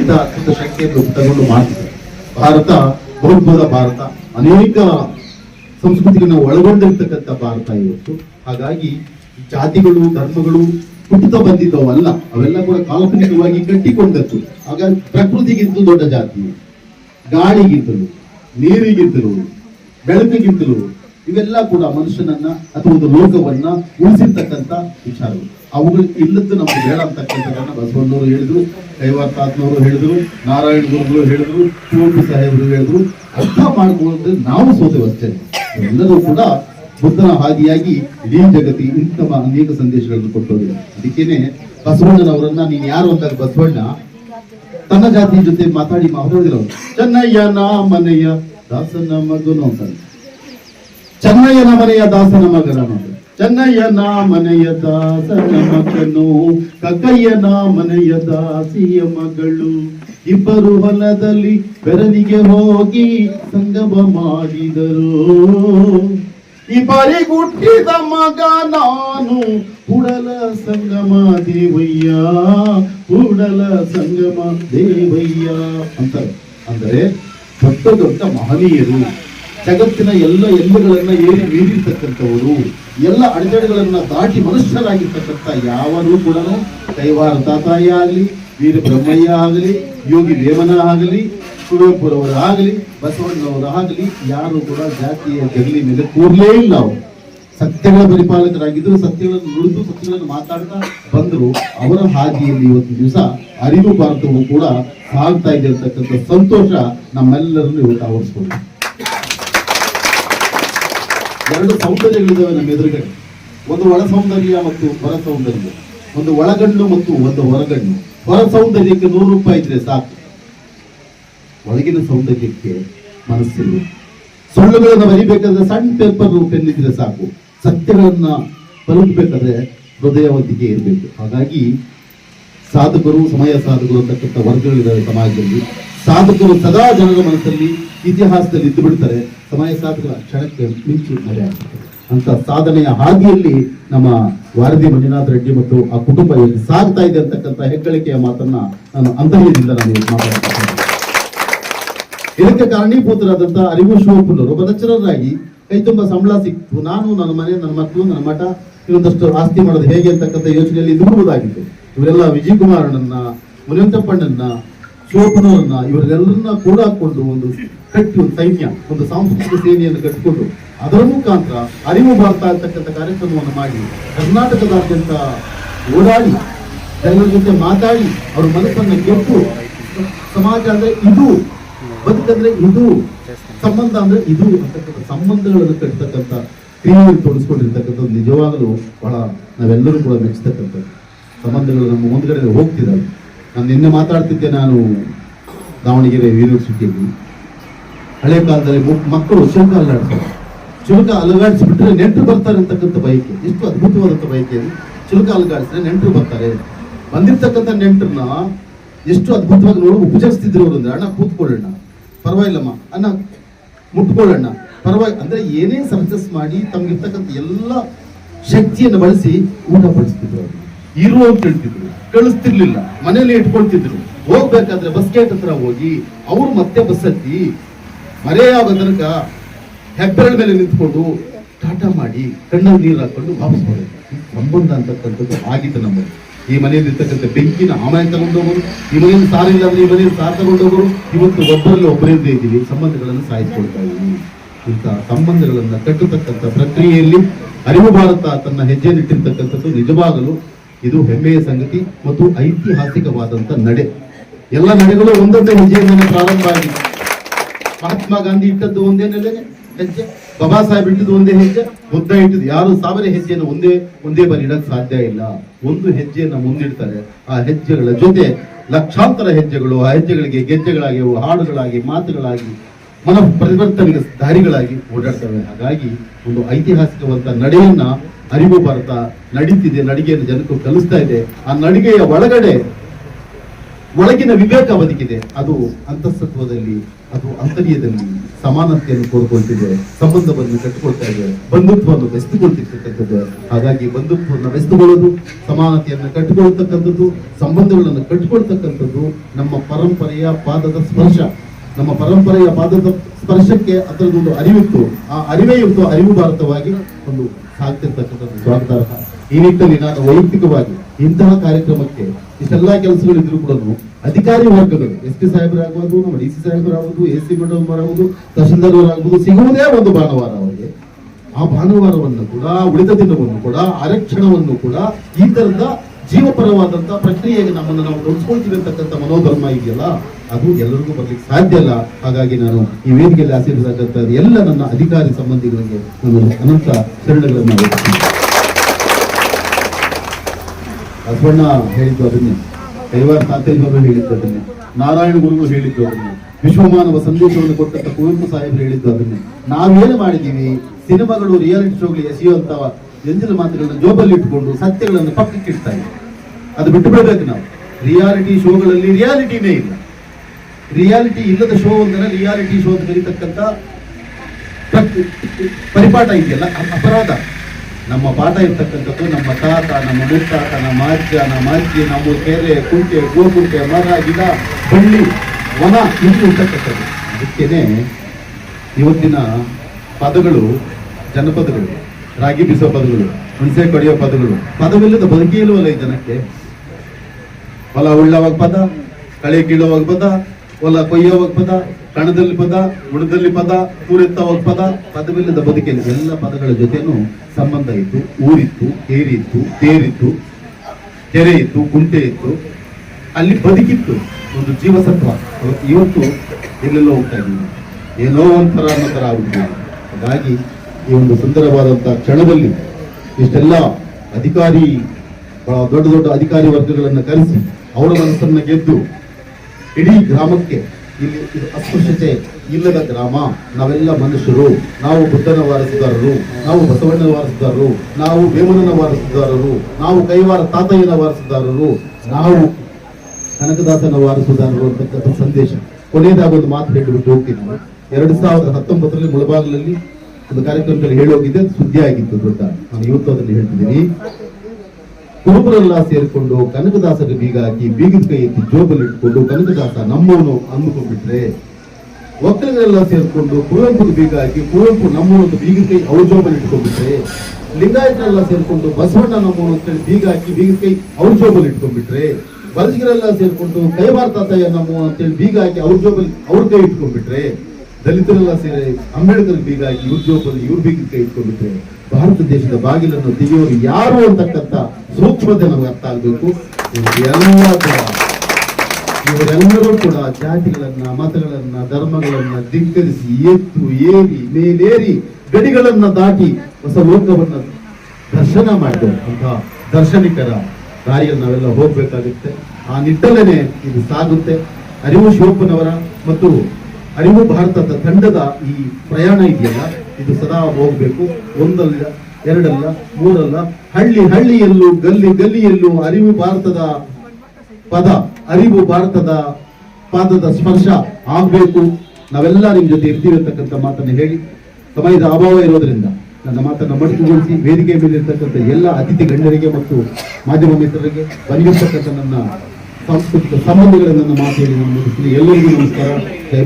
ಅತ್ಯಂತ ಶಕ್ತಿಯನ್ನು ತಗೊಂಡು ಮಾಡ್ತಿದೆ. ಭಾರತ ಬಹುತ್ವದ ಭಾರತ, ಅನೇಕ ಸಂಸ್ಕೃತಿಗಳನ್ನ ಒಳಗೊಂಡಿರ್ತಕ್ಕಂಥ ಭಾರತ ಇವತ್ತು. ಹಾಗಾಗಿ ಜಾತಿಗಳು, ಧರ್ಮಗಳು ಹುಟ್ಟುತ್ತಾ ಬಂದಿದ್ದವಲ್ಲ, ಅವೆಲ್ಲ ಕೂಡ ಕಾಲ್ಪನಿಕವಾಗಿ ಕಟ್ಟಿಕೊಂಡದ್ದು. ಹಾಗಾಗಿ ಪ್ರಕೃತಿಗಿಂತಲೂ ದೊಡ್ಡ ಜಾತಿ ಗಾಳಿಗಿಂತಲೂ, ನೀರಿಗಿಂತಲೂ, ಬೆಳಕಿಗಿಂತಲೂ ಇವೆಲ್ಲ ಕೂಡ ಮನುಷ್ಯನನ್ನ ಅಥವಾ ಒಂದು ಲೋಕವನ್ನ ಉಳಿಸಿರ್ತಕ್ಕಂಥ ವಿಚಾರಗಳು. ಅವುಗಳು ಇಲ್ಲದ್ದು ನಮ್ಗೆ ಬೇಡ ಅಂತಕ್ಕಂಥದ್ದನ್ನು ಬಸವಣ್ಣವರು ಹೇಳಿದ್ರು ಕೈವಾರ್ತಾತ್ನವರು ಹೇಳಿದ್ರು, ನಾರಾಯಣ ಗುರುಗಳು ಹೇಳಿದ್ರು ಕುವೆಂಪು ಸಾಹೇಬರು ಹೇಳಿದ್ರು. ಅರ್ಥ ಮಾಡಿಕೊಳ್ಳೋದ್ರೆ ನಾವು ಸೋತೆವು ಅಷ್ಟೇ ಎಲ್ಲರೂ ಕೂಡ ಬುದ್ಧನ ಹಾದಿಯಾಗಿ ಇಡೀ ಜಗತ್ತಿ ಇಂತಹ ಅನೇಕ ಸಂದೇಶಗಳನ್ನು ಕೊಟ್ಟೋಗಿದೆ. ಅದಕ್ಕೇನೆ ಬಸವಣ್ಣನವರನ್ನ, ನೀನ್ ಯಾರು ಅಂದಾಗ ಬಸವಣ್ಣ, ತನ್ನ ಜಾತಿ ಜೊತೆ ಮಾತಾಡಿ ಮಾತಾಡಿದ್ರು ಚೆನ್ನಯ್ಯನ ಮನೆಯ ದಾಸನ ಮಗನು ಅಂತಾರೆ ಚೆನ್ನಯ್ಯನ ಮನೆಯ ದಾಸನ ಮಗನನು ಚೆನ್ನಯ್ಯನ ಮನೆಯ ದಾಸನ ಮಗನು ಕಕ್ಕಯ್ಯನ ಮನೆಯ ದಾಸಿಯ ಮಗಳು. ಇಬ್ಬರು ಹೊಲದಲ್ಲಿ ಬೆರನಿಗೆ ಹೋಗಿ ಸಂಗಮ ಮಾಡಿದರು. ಇಬ್ಬರಿಗುಟ್ಟಿದ ಮಗ ನಾನು, ಕೂಡಲ ಸಂಗಮ ದೇವಯ್ಯ, ಕೂಡಲ ಸಂಗಮ ದೇವಯ್ಯ. ಅಂತ ಅಂದರೆ ದೊಡ್ಡ ದೊಡ್ಡ ಮಹನೀಯರು. ಜಗತ್ತಿನ ಎಲ್ಲ ಎಲ್ಲಗಳನ್ನ ಏರಿ ಮೀರಿರ್ತಕ್ಕಂಥವರು ಎಲ್ಲ ಅಡೆತಡೆಗಳನ್ನ ದಾಟಿ ಮನುಷ್ಯರಾಗಿರ್ತಕ್ಕಂಥ ಯಾವನೂ ಕೂಡ ಕೈವಾರ ತಾತಾಯ ಆಗಲಿ, ವೀರ ಬ್ರಹ್ಮಯ್ಯ ಆಗಲಿ, ಯೋಗಿ ವೇಮನ ಆಗಲಿ ಸುಡೋಪುರವರಾಗಲಿ ಬಸವಣ್ಣವರಾಗಲಿ ಯಾರು ಕೂಡ ಜಾತಿಯ ಜಗಲಿ ಮೇಲೆ ಕೂರ್ಲೇ ಇಲ್ಲ ಅವರು. ಸತ್ಯಗಳ ಪರಿಪಾಲಕರಾಗಿದ್ದರು ಸತ್ಯಗಳನ್ನು ನುಡಿದು, ಸತ್ಯಗಳನ್ನು ಮಾತಾಡ್ತಾ ಬಂದರು. ಅವರ ಹಾದಿಯಲ್ಲಿ ಇವತ್ತು ದಿವಸ ಅರಿವು ಭಾರತವು ಕೂಡ ಸಾಗ್ತಾ ಇದೆ ಅಂತಕ್ಕಂಥ ಸಂತೋಷ ನಮ್ಮೆಲ್ಲರನ್ನು ಇವತ್ತು ಆವರಿಸ್ಕೊಂಡು ಎರಡು ಸೌಂದರ್ಯಗಳಿದ್ದಾವೆ ನಮ್ಮ ಎದುರುಗಡೆ. ಒಂದು ಒಳ ಸೌಂದರ್ಯ ಮತ್ತು ಹೊರ ಸೌಂದರ್ಯ. ಒಂದು ಒಳಗಣ್ಣು ಮತ್ತು ಒಂದು ಹೊರಗಣ್ಣು. ಹೊರ ಸೌಂದರ್ಯಕ್ಕೆ ನೂರು ರೂಪಾಯಿ ಇದ್ರೆ ಸಾಕು. ಒಳಗಿನ ಸೌಂದರ್ಯಕ್ಕೆ ಮನಸ್ಸಿಲ್ಲ. ಸುಳ್ಳುಗಳನ್ನು ಬರಿಬೇಕಾದ್ರೆ ಸಣ್ಣ ಪೇಪರ್ ಪೆನ್ ಇದ್ರೆ ಸಾಕು. ಸತ್ಯಗಳನ್ನ ತಲುಪಬೇಕಾದ್ರೆ ಹೃದಯವಂತಿಕೆ ಇರಬೇಕು. ಹಾಗಾಗಿ ಸಾಧಕರು, ಸಮಯ ಸಾಧಕರು ಅಂತಕ್ಕಂಥ ವರ್ಗಗಳಿದ್ದಾವೆ ಸಮಾಜದಲ್ಲಿ. ಸಾಧಕರು ಸದಾ ಜನರ ಮನಸ್ಸಲ್ಲಿ ಇತಿಹಾಸದಲ್ಲಿ ಇದ್ದು ಬಿಡ್ತಾರೆ. ಸಮಯ ಸಾಧಕರ ಕ್ಷಣಕ್ಕೆ ಮಿಂಚು ಮರೆ ಅಂತ ಸಾಧನೆಯ ಹಾದಿಯಲ್ಲಿ ನಮ್ಮ ವಾರದಿ ಮಂಜುನಾಥ ರೆಡ್ಡಿ ಮತ್ತು ಆ ಕುಟುಂಬ ಸಾಗ್ತಾ ಇದೆ ಅಂತಕ್ಕಂಥ ಹೆಗ್ಗಳಿಕೆಯ ಮಾತನ್ನ ನಾನು ಅಂತರ್ಯದಿಂದ ನಾನು ಮಾತಾಡ್ತೇನೆ. ಇದಕ್ಕೆ ಕಾರಣೀಭೂತರಾದಂತಹ ಅರಿವು ಶಿವಪುಲ್ಲರು ಒಬ್ಬ ಕೈ ತುಂಬ ಸಂಬಳ ಸಿಕ್ತು ನಾನು, ನನ್ನ ಮನೆ, ನನ್ನ ಮಕ್ಕಳು, ನನ್ನ ಮಠ, ಇನ್ನೊಂದಷ್ಟು ಆಸ್ತಿ ಮಾಡೋದು ಹೇಗೆ ಅಂತಕ್ಕಂಥ ಯೋಚನೆಯಲ್ಲಿ ಇದ್ದುಬಹುದಾಗಿತ್ತು ಇವರೆಲ್ಲ ವಿಜಯ್ ಕುಮಾರಣ್ಣನ್ನ ಮುನಿಯಂತಪ್ಪಣ್ಣನ್ನ ಶಿವಪ್ಪನವರನ್ನ ಇವರೆಲ್ಲರನ್ನ ಕೂಡ ಹಾಕೊಂಡು ಒಂದು ಕಟ್ಟಿ, ಒಂದು ಸೈನ್ಯ, ಒಂದು ಸಾಂಸ್ಕೃತಿಕ ಸೇನೆಯನ್ನು ಕಟ್ಟಿಕೊಂಡು ಅದರ ಮುಖಾಂತರ ಅರಿವು ಬರ್ತಾ ಇರ್ತಕ್ಕಂಥ ಕಾರ್ಯಕ್ರಮವನ್ನು ಮಾಡಿ ಕರ್ನಾಟಕದಾದ್ಯಂತ ಓಡಾಡಿ, ಜನರ ಜೊತೆ ಮಾತಾಡಿ, ಅವ್ರ ಮನಸ್ಸನ್ನ ಗೆದ್ದು ಸಮಾಜ ಅಂದ್ರೆ ಇದು ಬದುಕಂದ್ರೆ ಇದು, ಸಂಬಂಧ ಅಂದ್ರೆ ಇದು ಅಂತಕ್ಕಂಥ ಸಂಬಂಧಗಳನ್ನು ಕಟ್ಟತಕ್ಕಂಥ ಕ್ರಿಯೆಯಲ್ಲಿ ತೋರಿಸ್ಕೊಂಡಿರ್ತಕ್ಕಂಥದ್ದು ನಿಜವಾಗಲೂ ಬಹಳ ನಾವೆಲ್ಲರೂ ಕೂಡ ಮೆಚ್ಚತಕ್ಕಂಥದ್ದು ಸಂಬಂಧಗಳು ನಮ್ಮ ಮುಂದ್ಗಡೆ ಹೋಗ್ತಿದ್ದಾವೆ. ನಾನು ನಿನ್ನೆ ಮಾತಾಡ್ತಿದ್ದೆ, ನಾನು ದಾವಣಗೆರೆ ಯೂನಿವರ್ಸಿಟಿಯಲ್ಲಿ ಹಳೆ ಕಾಲದಲ್ಲಿ ಮಕ್- ಮಕ್ಕಳು ಶುಲ್ಕ ಅಲ್ಲಾಡ್ತಾರೆ. ಶುಲ್ಕ ಅಲಗಾಡಿಸಿಬಿಟ್ರೆ ನೆಂಟರು ಬರ್ತಾರೆ ಅಂತಕ್ಕಂಥ ಬಯಕೆ. ಎಷ್ಟು ಅದ್ಭುತವಾದಂಥ ಬಯಕೆ ಶುಲ್ಕ ಅಲಗಾಡಿಸಿದ್ರೆ ನೆಂಟರು ಬರ್ತಾರೆ. ಬಂದಿರ್ತಕ್ಕಂಥ ನೆಂಟರನ್ನ ಎಷ್ಟು ಅದ್ಭುತವಾಗಿ ನೋಡಿ ಉಪಚರಿಸ್ತಿದ್ರು ಅವರು ಅಂದ್ರೆ, ಅಣ್ಣ ಕೂತ್ಕೊಳ್ಳೋಣ, ಪರವಾಗಿಲ್ಲಮ್ಮ, ಅಣ್ಣ ಮುಟ್ಕೊಳ್ಳೋಣ, ಪರವಾಗಿ, ಅಂದ್ರೆ ಏನೇ ಸರ್ಕಸ್ ಮಾಡಿ ತಮ್ಗಿರ್ತಕ್ಕಂಥ ಎಲ್ಲ ಶಕ್ತಿಯನ್ನು ಬಳಸಿ ಊಟ ಪಡಿಸ್ತಿದ್ರು ಅವ್ರು. ಇರು ಅಂತ ಹೇಳ್ತಿದ್ರು. ಕಳಿಸ್ತಿರ್ಲಿಲ್ಲ. ಮನೇಲಿ ಇಟ್ಕೊಳ್ತಿದ್ರು. ಹೋಗ್ಬೇಕಾದ್ರೆ ಬಸ್ ಗೇಟ್ ಹತ್ರ ಹೋಗಿ ಅವ್ರು ಮತ್ತೆ ಬಸ್ ಹತ್ತಿ ಮರೆಯಾಗ ತನಕ ಹೆಬ್ಬೆರಳ ಮೇಲೆ ನಿಂತ್ಕೊಂಡು ಟಾಟಾ ಮಾಡಿ ಕಣ್ಣಲ್ಲಿ ನೀರು ಹಾಕೊಂಡು ವಾಪಸ್ ಬರೋದು. ಈ ಸಂಬಂಧ ಅಂತಕ್ಕಂಥದ್ದು ಆಗಿತ್ತು ನಮ್ಮಲ್ಲಿ. ಈ ಮನೆಯಲ್ಲಿ ಇರ್ತಕ್ಕಂಥ ಬೆಂಕಿನ ಆಮಯ ತಗೊಂಡೋಗರು ಈ ಮನೆಯಲ್ಲಿ ಸಾರಿಲ್ಲ ಅಂದ್ರೆ ಈ ಮನೆಯಲ್ಲಿ ಸಾರ ತಗೊಂಡೋಗರು ಇವತ್ತು ಒಬ್ಬರಲ್ಲಿ ಒಬ್ಬರಿಂದ ಇದ್ದೀವಿ. ಸಂಬಂಧಗಳನ್ನು ಸಾಯಿಸ್ಕೊಳ್ತಾ ಇದ್ದೀವಿ. ಇಂಥ ಸಂಬಂಧಗಳನ್ನು ಕಟ್ಟತಕ್ಕಂಥ ಪ್ರಕ್ರಿಯೆಯಲ್ಲಿ ಅರಿವು ಭಾರತ ತನ್ನ ಹೆಜ್ಜೆ ನಿಟ್ಟಿರ್ತಕ್ಕಂಥದ್ದು ನಿಜವಾಗಲು ಇದು ಹೆಮ್ಮೆಯ ಸಂಗತಿ ಮತ್ತು ಐತಿಹಾಸಿಕವಾದಂತ ನಡೆ. ಎಲ್ಲ ನಡೆಗಳು ಒಂದೊಂದೇ ಹೆಜ್ಜೆಯಿಂದ ಪ್ರಾರಂಭ ಆಗಿದೆ. ಮಹಾತ್ಮ ಗಾಂಧಿ ಇಟ್ಟದ್ದು ಒಂದೇ ನೆಲೆ ಹೆಜ್ಜೆ, ಬಾಬಾ ಸಾಹೇಬ್ ಇಟ್ಟದ್ದು ಒಂದೇ ಹೆಜ್ಜೆ, ಮುದ್ದ ಇಟ್ಟದ್ದು ಯಾರು ಸಾವಿರ ಹೆಜ್ಜೆಯನ್ನು ಒಂದೇ ಒಂದೇ ಬಾರಿ ಸಾಧ್ಯ ಇಲ್ಲ. ಒಂದು ಹೆಜ್ಜೆಯನ್ನ ಮುಂದಿಡ್ತಾರೆ. ಆ ಹೆಜ್ಜೆಗಳ ಜೊತೆ ಲಕ್ಷಾಂತರ ಹೆಜ್ಜೆಗಳು, ಆ ಹೆಜ್ಜೆಗಳಿಗೆ ಗೆಜ್ಜೆಗಳಾಗಿ ಹಾಡುಗಳಾಗಿ, ಮಾತುಗಳಾಗಿ, ಮನ ಪರಿವರ್ತನೆಗೆ ದಾರಿಗಳಾಗಿ ಓಡಾಡ್ತವೆ. ಹಾಗಾಗಿ ಒಂದು ಐತಿಹಾಸಿಕವಂತ ನಡೆಯನ್ನ ಅರಿವು ಬರ್ತಾ ನಡೀತಿದೆ, ನಡಿಗೆಯನ್ನು ಜನಕ್ಕೂ ಕಲಿಸ್ತಾ ಇದೆ. ಆ ನಡಿಗೆಯ ಒಳಗಡೆ, ಒಳಗಿನ ವಿವೇಕ ಬದುಕಿದೆ. ಅದು ಅಂತಸ್ತತ್ವದಲ್ಲಿ, ಅದು ಅಂತರ್ಯದಲ್ಲಿ ಸಮಾನತೆಯನ್ನು ಕೋರ್ಕೊಳ್ತಿದೆ ಸಂಬಂಧವನ್ನು ಕಟ್ಟಿಕೊಳ್ತಾ ಇದೆ, ಬಂಧುತ್ವವನ್ನು ಬೆಸ್ತುಕೊಳ್ತಿರ್ತಕ್ಕಂಥದ್ದು. ಹಾಗಾಗಿ ಬಂಧುತ್ವವನ್ನು ಬೆಸ್ತುಕೊಳ್ಳೋದು, ಸಮಾನತೆಯನ್ನು ಕಟ್ಟಿಕೊಳ್ತಕ್ಕಂಥದ್ದು, ಸಂಬಂಧಗಳನ್ನು ಕಟ್ಟಿಕೊಳ್ತಕ್ಕಂಥದ್ದು ನಮ್ಮ ಪರಂಪರೆಯ ಪಾದದ ಸ್ಪರ್ಶ. ನಮ್ಮ ಪರಂಪರೆಯ ಪಾದದ ಸ್ಪರ್ಶಕ್ಕೆ ಅದರದೊಂದು ಅರಿವಿತ್ತು. ಆ ಅರಿವೇ ಅರಿವು ಭಾರತವಾಗಿ ಒಂದು ಸಾಗ್ತಿರ್ತಕ್ಕಂಥದ್ದು. ಸ್ವಾಗತಾರ್ಹ ಈ ನಿಟ್ಟಿನಲ್ಲಿ ನಾನು ವೈಯಕ್ತಿಕವಾಗಿ ಇಂತಹ ಕಾರ್ಯಕ್ರಮಕ್ಕೆ ಇಷ್ಟೆಲ್ಲಾ ಕೆಲಸಗಳಿದ್ರು ಕೂಡ ಅಧಿಕಾರಿ ವರ್ಗಗಳು ಎಸ್ ಪಿ ಸಾಹೇಬರಾಗಬಹುದು ನಮ್ಮ ಡಿ ಸಿ ಸಾಹೇಬರಾಗಬಹುದು ಎ ಸಿ ಮೇಡಮ್ರಾಗಬಹುದು ತಹಶೀಲ್ದಾರ್ ಅವರಾಗಬಹುದು ಸಿಗುವುದೇ ಒಂದು ಭಾನುವಾರ ಅವರಿಗೆ. ಆ ಭಾನುವಾರವನ್ನು ಕೂಡ, ಉಳಿದ ದಿನವನ್ನು ಕೂಡ, ಆರಕ್ಷಣವನ್ನು ಕೂಡ ಈ ತರದ ಜೀವಪರವಾದಂತಹ ಪ್ರಕ್ರಿಯೆಗೆ ನಮ್ಮನ್ನು ನಾವು ತೊಡಸ್ಕೊಳ್ತೀವಿ ಅಂತಕ್ಕಂಥ ಮನೋಧರ್ಮ ಇದೆಯಲ್ಲ? ಅದು ಎಲ್ಲರಿಗೂ ಬರ್ಲಿಕ್ಕೆ ಸಾಧ್ಯ ಅಲ್ಲ. ಹಾಗಾಗಿ ನಾನು ಈ ವೇದಿಕೆಯಲ್ಲಿ ಆಶೀರ್ವಾದ ಎಲ್ಲ ನನ್ನ ಅಧಿಕಾರಿ ಸಂಬಂಧಿಗಳಿಗೆ ನಾನು ಅನಂತ ಶರಣಗಳನ್ನು. ಬಸವಣ್ಣ ಹೇಳಿದ್ದು ಅದನ್ನೇ. ಕೈವಾರ ತಾತೇಶ್ವರರು ಹೇಳಿದ್ದು ಅದನ್ನೇ. ನಾರಾಯಣ ಗುರುಗಳು ಹೇಳಿದ್ದು ಅದನ್ನೇ. ವಿಶ್ವಮಾನವ ಸಂದೇಶವನ್ನು ಕೊಟ್ಟಂತ ಕುವೆಂಪು ಸಾಹೇಬರು ಹೇಳಿದ್ದು ಅದನ್ನೇ. ನಾವೇನು ಮಾಡಿದ್ದೀವಿ? ಸಿನಿಮಾಗಳು ರಿಯಾಲಿಟಿ ಶೋಗಳಿಗೆ ಎಸೆಯುವಂತ ಎಂಜಿನ ಮಾತುಗಳನ್ನ ಜೋಬಲ್ಲಿ ಇಟ್ಕೊಂಡು ಸತ್ಯಗಳನ್ನು ಪಕ್ಕಕ್ಕೆ ಇಡ್ತಾ ಇದ್ದೀವಿ. ಅದು ಬಿಟ್ಟು ಬಿಡಬೇಕು ನಾವು ರಿಯಾಲಿಟಿ ಶೋಗಳಲ್ಲಿ ರಿಯಾಲಿಟಿನೇ ಇಲ್ಲ. ರಿಯಾಲಿಟಿ ಇಲ್ಲದ ಶೋ ಒಂದರ ರಿಯಾಲಿಟಿ ಶೋ ಅಂತ ಕರೀತಕ್ಕಂಥ ಪರಿಪಾಠ ಇದೆಯಲ್ಲ ಅಪರಾಧ. ನಮ್ಮ ಪಾಠ ಇರ್ತಕ್ಕಂಥದ್ದು ನಮ್ಮ ತಾತ, ನಮ್ಮ ಮುತ್ತಾತ, ನಮ್ಮ ಅಜ್ಜ, ನಮ್ಮ ಅಜ್ಜಿ, ನಮ್ಮ ಕೆರೆ, ಕುಂಟೆ, ಗೋಕುಂಟೆ, ಮರ, ಗಿಡ, ಬಳ್ಳಿ, ವನ, ಇದು ಇರ್ತಕ್ಕಂಥದ್ದು. ಅದಕ್ಕೇನೆ ಇವತ್ತಿನ ಪದಗಳು ಜನಪದಗಳು, ರಾಗಿ ಬೀಸೋ ಪದಗಳು, ಹುಣಸೆ ಕಡಿಯೋ ಪದಗಳು, ಪದವಿಲ್ಲದ ಬದುಕೇ ಇಲ್ವಲ್ಲ ಈ ಜನಕ್ಕೆ? ಹೊಲ ಉಳ್ಳವಾಗ ಪದ, ಕಳೆ ಕೀಳುವಾಗ ಪದ ಹೊಲ ಕೊಯ್ಯೋವಾಗ ಪದ, ಕಣದಲ್ಲಿ ಪದ, ಗುಣದಲ್ಲಿ ಪದ ಊರೆತ್ತವಾಗ ಪದ, ಪದವಿಲ್ಲದ ಬದುಕಿನ ಎಲ್ಲ ಪದಗಳ ಜೊತೆನೂ ಸಂಬಂಧ ಇತ್ತು, ಊರಿತ್ತು ಏರಿತ್ತು ತೇರಿತ್ತು ಕೆರೆ ಇತ್ತು ಕುಂಟೆ ಇತ್ತು ಅಲ್ಲಿ ಬದುಕಿತ್ತು ಒಂದು ಜೀವಸತ್ವ. ಇವತ್ತು ಎಲ್ಲೆಲ್ಲೋ ಹೋಗ್ತಾ ಇದ್ದೀವಿ. ಏನೋ ಒಂಥರ ಅನ್ನೋ ಥರ ಆಗುತ್ತೆ. ಹಾಗಾಗಿ ಈ ಒಂದು ಸುಂದರವಾದಂಥ ಕ್ಷಣದಲ್ಲಿ ಇಷ್ಟೆಲ್ಲ ಅಧಿಕಾರಿ ದೊಡ್ಡ ದೊಡ್ಡ ಅಧಿಕಾರಿ ವರ್ಗಗಳನ್ನು ಕರೆಸಿ ಅವರ ಮನಸ್ಸನ್ನು ಗೆದ್ದು ಇಡೀ ಗ್ರಾಮಕ್ಕೆ ಇಲ್ಲಿ ಅಸ್ಪೃಶ್ಯತೆ ಇಲ್ಲದ ಗ್ರಾಮ. ನಾವೆಲ್ಲ ಮನುಷ್ಯರು. ನಾವು ಬುದ್ಧನ ವಾರಸುದಾರರು. ನಾವು ಬಸವಣ್ಣನ ವಾರಸುದಾರರು. ನಾವು ವೇಮನನ ವಾರಸುದಾರರು. ನಾವು ಕೈವಾರ ತಾತಯ್ಯನ ವಾರಸುದಾರರು. ನಾವು ಕನಕದಾಸನ ವಾರಸುದಾರರು ಅಂತಕ್ಕಂಥ ಸಂದೇಶ. ಕೊನೆಯದಾಗ ಒಂದು ಮಾತು ಹೇಳಿಬಿಟ್ಟು ಹೋಗ್ತೀನಿ. ಎರಡು ಸಾವಿರದ ಹತ್ತೊಂಬತ್ತರಲ್ಲಿ ಮುಳಬಾಗಿಲಲ್ಲಿ ಒಂದು ಕಾರ್ಯಕ್ರಮದಲ್ಲಿ ಹೇಳೋಗಿದ್ದೆ ಸುದ್ದಿ ಆಗಿತ್ತು ದೊಡ್ಡ. ನಾನು ಇವತ್ತು ಅದನ್ನು ಹೇಳ್ತಿದ್ದೀನಿ. ಕುರುಬರೆಲ್ಲ ಸೇರಿಕೊಂಡು ಕನಕದಾಸರ ಬೀಗ ಹಾಕಿ ಬೀಗದ ಕೈ ಎತ್ತಿ ಜೋಬಲ್ಲಿಟ್ಕೊಂಡು ಕನಕದಾಸ ನಮ್ಮವನು ಅಂದುಕೊಂಡ್ಬಿಟ್ರೆ, ಒಕ್ಕಲಿಗರೆಲ್ಲ ಸೇರಿಕೊಂಡು ಕುವೆಂಪು ಬೀಗ ಹಾಕಿ ಕುವೆಂಪು ನಮ್ಮವನು ಬೀಗದ ಕೈ ಅವ್ರ ಜೋಬಲ್ಲಿ ಇಟ್ಕೊಂಡ್ಬಿಟ್ರೆ, ಲಿಂಗಾಯತರೆಲ್ಲ ಸೇರಿಕೊಂಡು ಬಸವಣ್ಣ ನಮ್ಮವನು ಅಂತೇಳಿ ಬೀಗ ಹಾಕಿ ಬೀಗದ ಕೈ ಅವ್ರ ಜೋಬಲ್ಲಿ ಇಟ್ಕೊಂಡ್ಬಿಟ್ರೆ, ಬಲಜಿಗರೆಲ್ಲ ಸೇರಿಕೊಂಡು ಕೈವಾರ ತಾತಯ್ಯ ನಮ್ಮವನು ಅಂತೇಳಿ ಬೀಗ ಹಾಕಿ ಅವ್ರ ಜೋಬಲ್ಲಿ ಅವ್ರ ಕೈ ಇಟ್ಕೊಂಡ್ಬಿಟ್ರೆ ದಲಿತರೆಲ್ಲ ಸೇರಿ ಅಂಬೇಡ್ಕರ್ ಬೀಗ ಉದ್ಯೋಗದಲ್ಲಿ ಇವ್ರ ಬೀಗ ಕೈ ಭಾರತ ದೇಶದ ಬಾಗಿಲನ್ನು ತೆಗೆಯೋರು ಯಾರು ಅಂತಕ್ಕಂಥ ಸೂಕ್ಷ್ಮತೆ ನಮ್ಗೆ ಅರ್ಥ ಆಗ್ಬೇಕು. ಎಲ್ಲ ಕೂಡ, ಇವರೆಲ್ಲರೂ ಕೂಡ ಜಾತಿಗಳನ್ನ, ಮತಗಳನ್ನ, ಧರ್ಮಗಳನ್ನ ಧಿಕ್ಕರಿಸಿ ಎತ್ತು ಏರಿ, ಮೇಲೇರಿ ಗಡಿಗಳನ್ನ ದಾಟಿ ಹೊಸ ಲೋಕವನ್ನ ದರ್ಶನ ಮಾಡಿದ್ರು ಅಂತ ದಾರ್ಶನಿಕರ ದಾರಿಯಲ್ಲಿ ನಾವೆಲ್ಲ ಹೋಗ್ಬೇಕಾಗುತ್ತೆ. ಆ ನಿಟ್ಟಲ್ಲೇ ಇದು ಸಾಗುತ್ತೆ. ಅರಿವು ಶಿವಪ್ಪನವರ ಮತ್ತು ಅರಿವು ಭಾರತದ ತಂಡದ ಈ ಪ್ರಯಾಣ ಇದೆಯಲ್ಲ, ಇದು ಸದಾ ಹೋಗಬೇಕು. ಒಂದಲ್ಲ, ಎರಡಲ್ಲ, ಮೂರಲ್ಲ, ಹಳ್ಳಿ ಹಳ್ಳಿಯಲ್ಲೂ, ಗಲ್ಲಿ ಗಲ್ಲಿಯಲ್ಲೂ ಅರಿವು ಭಾರತದ ಪದ, ಅರಿವು ಭಾರತದ ಪಾದದ ಸ್ಪರ್ಶ ಆಗಬೇಕು. ನಾವೆಲ್ಲ ನಿಮ್ ಜೊತೆ ಇರ್ತೀವಿ ಅಂತಕ್ಕಂಥ ಮಾತನ್ನು ಹೇಳಿ, ಸಮಯದ ಅಭಾವ ಇರೋದ್ರಿಂದ ನನ್ನ ಮಾತನ್ನು ಮಡಿಕೆಗೊಳಿಸಿ ವೇದಿಕೆ ಮೇಲೆ ಇರ್ತಕ್ಕಂಥ ಎಲ್ಲ ಅತಿಥಿ ಗಣ್ಯರಿಗೆ ಮತ್ತು ಮಾಧ್ಯಮ ಮಿತ್ರರಿಗೆ ಬಂದಿರ್ತಕ್ಕಂಥ ನನ್ನ ಸಾಂಸ್ಕೃತಿಕ ಸಂಬಂಧಗಳ ನನ್ನ ಮಾತು ಹೇಳಿ ನಾನು ಎಲ್ಲರಿಗೂ ನಮಸ್ಕಾರ. ಜೈ